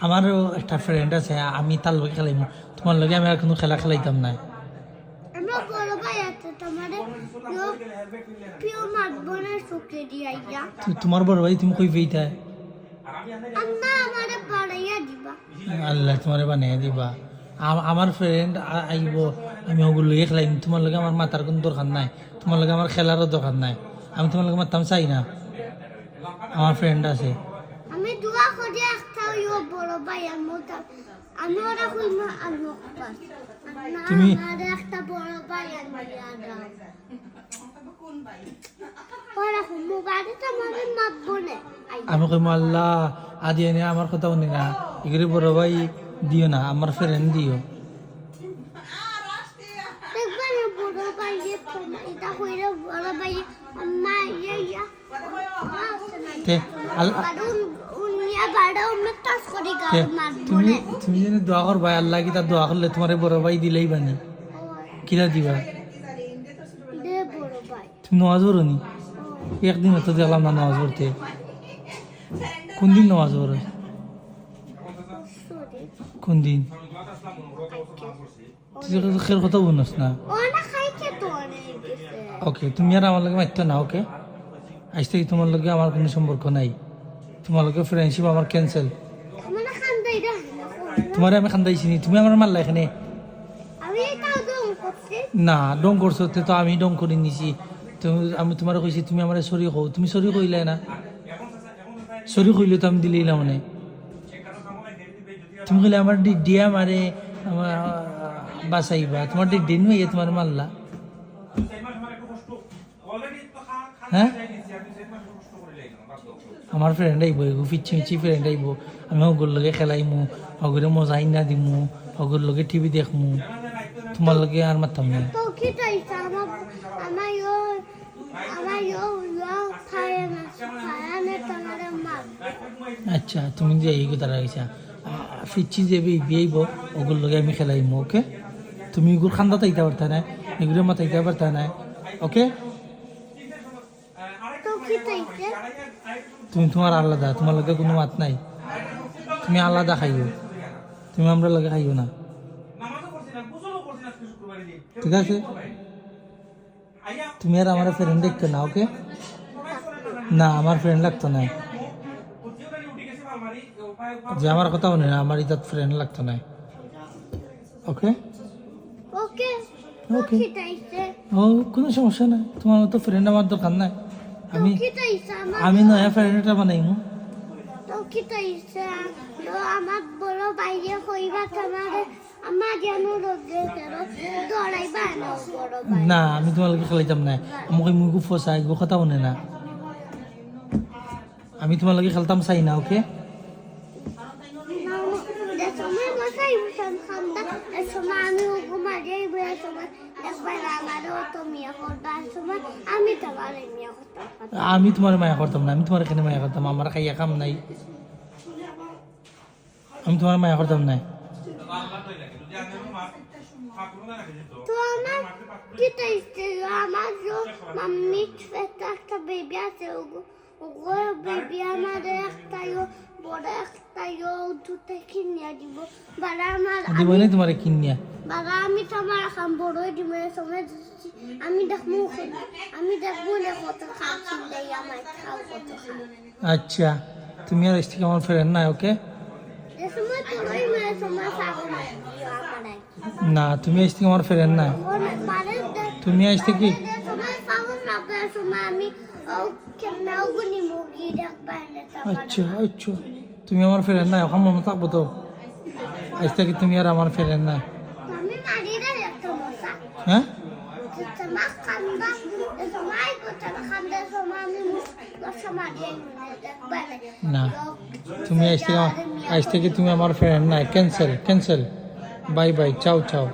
আমারও একটা ফ্রেন্ড আছে আমি তার লগে খেলাইম। তোমার লগে আমি আর কোনো খেলা খেলাইতাম না তোমার বড় ভাই তুমি কই পেইতা? আল্লাহ তোমারে বানিয়ে দিবা। আম- আমার ফ্রেন্ড আইব আমি ওগুলো লগে খেলাইম। তোমার লগে আমার মাথার কোনো দরকার নাই। তোমার লগে আমার খেলারও দরকার নাই। আমি তোমার লগে মারতাম চাই না। আমার ফ্রেন্ড আছে আমি দোয়া করি একটা ওই বড় ভাই আর মোটা আমি ওরা কইমা আমি পাস তুমি- একটা বড় ভাই আমি কইম আল্লাহ আদি এনে আমার কথা শুনি না। এগুলি বড় ভাই দিও না আমার ফ্রেন্ড দিও। ইয়া ইয়া। আল্লাহ তুমি তুমি যদি দোয়া করবা আল্লাহ কি তার দোয়া করলে তোমার বড় ভাই দিলেই বানি। কিরা দিবা? তুমি নামাজ পড়ো নি? একদিন তো দেখলাম না নামাজ পড়তে। কোন দিন নামাজ পড়ো? কোন দিন? খের কথা বলছ না। ওকে তুমি আর আমার লগে মারতো না ওকে? আজ থেকে তোমার লগে আমার কোনো সম্পর্ক নাই। তোমার লগে ফ্রেন্ডশিপ আমার ক্যান্সেল তোমার আমি খান্দাইছি নি তুমি আমার মারলা এখানে আমি দম করছি না ডং করছ তে তো আমি ডং করে নিছি। তো আমি তোমার কইছি তুমি আমার সরি কও তুমি সরি কইলে না। সরি কইলে তো আমি দিলেই না। মানে তুমি কইলে আমার ডি- দিয়া মারে আমার বাসাইবা তোমার দিক দিন হইয়ে তোমার মারলা হ্যাঁ আমার ফ্রেন্ড আইব এগো পিচ্ছি মিচ্ছি ফ্রেন্ড আইব আমি ওগুর লগে খেলাইমু ওগুরে মজা আইনা দিমু ওগুর লগে টিভি দেখমু। তোমার লগে আর মারতাম না আচ্ছা তুমি যে এই কথা রাখছা ফিচ্ছি যে বিয়েব ওগুর লগে আমি খেলাইমু ওকে তুমি এগুলো খান্দা তাইতে পারতা না এগুলো মাথাইতে পারতা না ওকে তুমি তোমার আলাদা তোমার লগে কোনো মাত নাই। তুমি আলাদা খাইও। তুমি আমরা লগে খাইও না। ঠিক আছে? তুমি আর আমার ফ্রেন্ড দেখতো না ওকে না আমার ফ্রেন্ড লাগতো না। যে আমার কথা মনে না আমার ইতাত ফ্রেন্ড লাগতো না। ওকে ওকে ওকে ও কোনো সমস্যা নাই। তোমার মতো ফ্রেন্ড আমার দরকার নাই। আমি আমি নয়া ফ্রেন্ডটা বানাইমু তো কি চাইছে তো আমার বড় বাইরে হইবা তোমার আমার যেন রোদে দৌড়াইবা না না আমি তোমালোকে খেলাইতাম না। আমাকে মুগু ফসা এগুলো কথা শুনে না। আমি তোমালোকে খেলতাম চাই না ওকে সময় বসাই ভীষণ ঠান্ডা এ সময় আমি ঘুমা যাই বের সময় একবার আমারও তো মিয়া সময় আমি তোমার মিয়া করতাম আমি তোমার মায়া করতাম না আমি তোমার এখানে মায়া করতাম? আমার খাইয়া কাম নাই। আমি তোমার মায়া করতাম না। তো আমার কি চাইছে আমার মাম্মি একটা বেবি আছে ওগো বেবি আমাদের বড় একটা ইয়ো দুটো দিব। বারা আমার দিব না তোমার কিনিয়া। বাবা আমি তোমার এখন বড় ডিমের সময় আমি দেখব আমি দেখব না কত খাচ্ছি আমার খাও কত খাও। আচ্ছা তুমি আর এসে আমার ফ্রেন্ড না ওকে না তুমি এসে আমার ফ্রেন্ড না মানে তুমি কেমন মুরগি দেখবা আচ্ছা আচ্ছা। তুমি আমার ফ্রেন্ড না এখন মনে থাকব তো। আজ থেকে তুমি আর আমার ফ্রেন্ড না আমি মারিয়ে একটা মশা। হ্যাঁ? না তুমি আজ থেকে আজ থেকে তুমি আমার ফ্রেন্ড না ক্যান্সেল ক্যান্সেল বাই বাই চাও চাও।